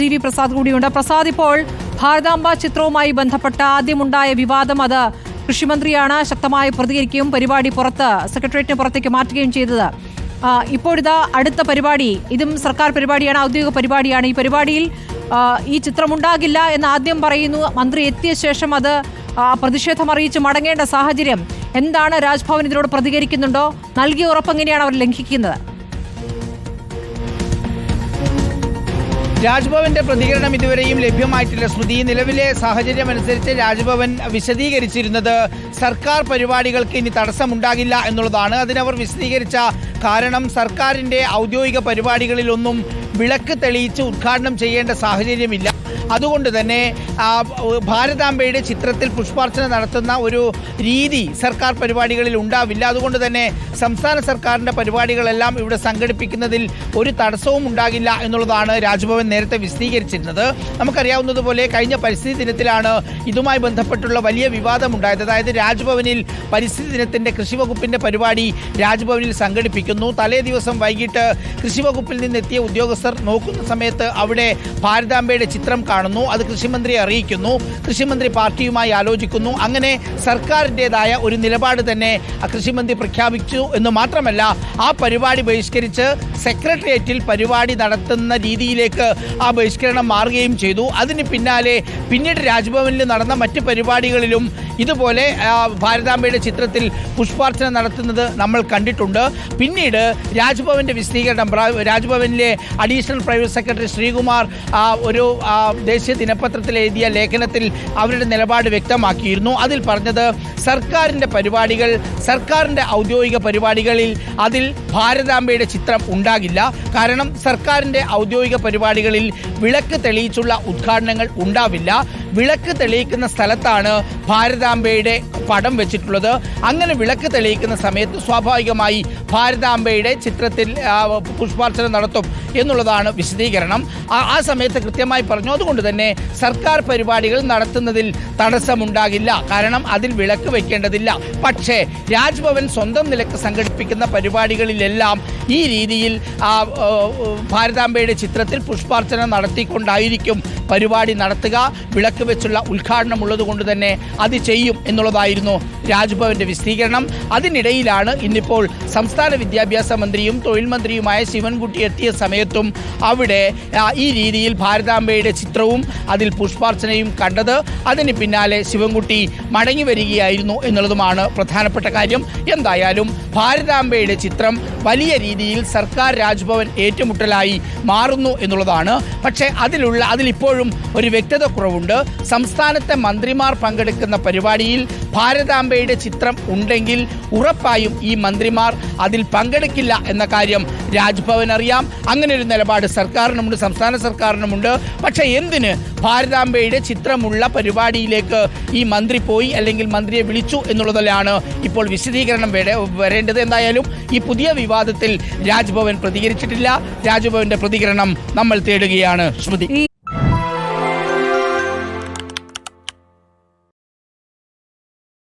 T V Prasad കൂടിയുണ്ട്. പ്രസാദ് ഇപ്പോൾ ഭാരതാംബ ചിത്രവുമായി ബന്ധപ്പെട്ട ആദ്യമുണ്ടായ വിവാദം അത് കൃഷിമന്ത്രിയാണ് ശക്തമായി പ്രതികരിക്കുകയും പരിപാടി പുറത്ത് സെക്രട്ടേറിയറ്റിന് പുറത്തേക്ക് മാറ്റുകയും ചെയ്തത്. ഇപ്പോഴിതാ അടുത്ത പരിപാടി ഇതും സർക്കാർ പരിപാടിയാണ് ഔദ്യോഗിക പരിപാടിയാണ്. ഈ പരിപാടിയിൽ ഈ ചിത്രമുണ്ടാകില്ല എന്ന് ആദ്യം പറയുന്നു. മന്ത്രി എത്തിയ ശേഷം അത് പ്രതിഷേധം അറിയിച്ച് മടങ്ങേണ്ട സാഹചര്യം എന്താണ്? രാജ്ഭവൻ ഇതിനോട് പ്രതികരിക്കുന്നുണ്ടോ? നൽകിയ ഉറപ്പ് എങ്ങനെയാണ് അവർ ലംഘിക്കുന്നത്? രാജ്ഭവന്റെ പ്രതികരണം ഇതുവരെയും ലഭ്യമായിട്ടില്ല. സ്മൃതി നിലവിലെ സാഹചര്യമനുസരിച്ച് രാജ്ഭവൻ വിശദീകരിച്ചിരുന്നത് സർക്കാർ പരിപാടികൾക്ക് ഇനി തടസ്സമുണ്ടാകില്ല എന്നുള്ളതാണ്. അതിനവർ വിശദീകരിച്ച കാരണം സർക്കാരിന്റെ ഔദ്യോഗിക പരിപാടികളിലൊന്നും വിളക്ക് തെളിയിച്ച് ഉദ്ഘാടനം ചെയ്യേണ്ട സാഹചര്യമില്ല. അതുകൊണ്ട് തന്നെ ഭാരതാംബയുടെ ചിത്രത്തിൽ പുഷ്പാർച്ചന നടത്തുന്ന ഒരു രീതി സർക്കാർ പരിപാടികളിൽ ഉണ്ടാവില്ല. അതുകൊണ്ട് തന്നെ സംസ്ഥാന സർക്കാരിന്റെ പരിപാടികളെല്ലാം ഇവിടെ സംഘടിപ്പിക്കുന്നതിൽ ഒരു തടസ്സവും ഉണ്ടാകില്ല എന്നുള്ളതാണ് രാജ്ഭവൻ നേരത്തെ വിശദീകരിച്ചിരുന്നത്. നമുക്കറിയാവുന്നതുപോലെ കഴിഞ്ഞ പരിസ്ഥിതി ദിനത്തിലാണ് ഇതുമായി ബന്ധപ്പെട്ടുള്ള വലിയ വിവാദമുണ്ടായത്. അതായത് രാജ്ഭവനിൽ പരിസ്ഥിതി ദിനത്തിന്റെ കൃഷിവകുപ്പിന്റെ പരിപാടി രാജ്ഭവനിൽ സംഘടിപ്പിക്കുന്നു. തലേ ദിവസം വൈകിട്ട് കൃഷിവകുപ്പിൽ നിന്നെത്തിയ ഉദ്യോഗസ്ഥർ നോക്കുന്ന സമയത്ത് അവിടെ ഭാരതാംബയുടെ ചിത്രം കാണുന്നു അത് കൃഷിമന്ത്രിയെ അറിയിക്കുന്നു കൃഷിമന്ത്രി പാർട്ടിയുമായി ആലോചിക്കുന്നു. അങ്ങനെ സർക്കാരിന്റെതായ ഒരു നിലപാട് തന്നെ കൃഷിമന്ത്രി പ്രഖ്യാപിച്ചു എന്ന് മാത്രമല്ല ആ പരിപാടി ബഹിഷ്കരിച്ച് സെക്രട്ടേറിയറ്റിൽ പരിപാടി നടത്തുന്ന രീതിയിലേക്ക് ആ ബഹിഷ്കരണം മാറുകയും ചെയ്തു. അതിന് പിന്നാലെ പിന്നീട് രാജ്ഭവനിൽ നടന്ന മറ്റ് പരിപാടികളിലും ഇതുപോലെ ഭാരതാംബയുടെ ചിത്രത്തിൽ പുഷ്പാർച്ചന നടത്തുന്നത് നമ്മൾ കണ്ടിട്ടുണ്ട്. പിന്നീട് രാജ്ഭവന്റെ വിശദീകരണം രാജ്ഭവനിലെ അഡീഷണൽ പ്രൈവറ്റ് സെക്രട്ടറി ശ്രീകുമാർ ഒരു ദേശീയ ദിനപത്രത്തിൽ എഴുതിയ ലേഖനത്തിൽ അവരുടെ നിലപാട് വ്യക്തമാക്കിയിരുന്നു. അതിൽ പറഞ്ഞത് സർക്കാരിന്റെ പരിപാടികൾ സർക്കാരിന്റെ ഔദ്യോഗിക പരിപാടികളിൽ അതിൽ ഭാരതാംബയുടെ ചിത്രം ഉണ്ടാകില്ല. കാരണം സർക്കാരിന്റെ ഔദ്യോഗിക പരിപാടികളിൽ വിളക്ക് തെളിയിച്ചുള്ള ഉദ്ഘാടനങ്ങൾ ഉണ്ടാവില്ല. വിളക്ക് തെളിയിക്കുന്ന സ്ഥലത്താണ് ഭാരതാംബയുടെ പടം വെച്ചിട്ടുള്ളത്. അങ്ങനെ വിളക്ക് തെളിയിക്കുന്ന സമയത്ത് സ്വാഭാവികമായി ഭാരതാംബയുടെ ചിത്രത്തിൽ പുഷ്പാർച്ചന നടത്തും എന്നുള്ളതാണ് വിശദീകരണം. ആ സമയത്ത് കൃത്യമായി പറഞ്ഞു. അതുകൊണ്ട് തന്നെ സർക്കാർ പരിപാടികൾ നടത്തുന്നതിൽ തടസ്സമുണ്ടാകില്ല. കാരണം അതിൽ വിളക്ക് വെക്കേണ്ടതില്ല. പക്ഷേ രാജ്ഭവൻ സ്വന്തം നിലയ്ക്ക് സംഘടിപ്പിക്കുന്ന പരിപാടികളിലെല്ലാം ഈ രീതിയിൽ ഭാരതാംബയുടെ ചിത്രത്തിൽ പുഷ്പാർച്ചന നടത്തിക്കൊണ്ടായിരിക്കും പരിപാടി നടത്തുക. വിളക്ക് വെച്ചുള്ള ഉദ്ഘാടനം ഉള്ളതുകൊണ്ട് തന്നെ അത് ചെയ്യും എന്നുള്ളതായിരുന്നു രാജ്ഭവന്റെ വിശദീകരണം അതിനിടയിലാണ് ഇന്നിപ്പോൾ സംസ്ഥാന വിദ്യാഭ്യാസ മന്ത്രിയും തൊഴിൽ മന്ത്രിയുമായ ശിവൻകുട്ടി എത്തിയ സമയത്തും അവിടെ ഈ രീതിയിൽ ഭാരതാംബയുടെ ചിത്രവും അതിൽ പുഷ്പാർച്ചനയും കണ്ടത് അതിന് പിന്നാലെ ശിവൻകുട്ടി മടങ്ങി വരികയായിരുന്നു എന്നുള്ളതുമാണ് പ്രധാനപ്പെട്ട കാര്യം. എന്തായാലും ഭാരതാംബയുടെ ചിത്രം വലിയ രീതിയിൽ സർക്കാർ രാജ്ഭവൻ ഏറ്റുമുട്ടലായി മാറുന്നു എന്നുള്ളതാണ്. പക്ഷേ അതിലുള്ള അതിലിപ്പോഴും ഒരു വ്യക്തത കുറവുണ്ട്. സംസ്ഥാനത്തെ മന്ത്രിമാർ പങ്കെടുക്കുന്ന പരിപാടിയിൽ ഭാരതാംബയുടെ ചിത്രം ഉണ്ടെങ്കിൽ ഉറപ്പായും ഈ മന്ത്രിമാർ അതിൽ പങ്കെടുക്കില്ല എന്ന കാര്യം രാജ്ഭവൻ അറിയാം. അങ്ങനെ ഒരു നിലപാട് സർക്കാരിനുമുണ്ട് സംസ്ഥാന സർക്കാരിനുമുണ്ട്. പക്ഷേ എന്തിന് ഭാരതാംബയുടെ ചിത്രമുള്ള പരിപാടിയിലേക്ക് ഈ മന്ത്രി പോയി അല്ലെങ്കിൽ മന്ത്രിയെ വിളിച്ചു എന്നുള്ളതിലാണ് ഇപ്പോൾ വിശദീകരണം വരേണ്ടത്. എന്തായാലും ഈ പുതിയ വിവാദത്തിൽ രാജ്ഭവൻ പ്രതികരിച്ചിട്ടില്ല. രാജ്ഭവന്റെ പ്രതികരണം നമ്മൾ തേടുകയാണ്. ശ്രുതി.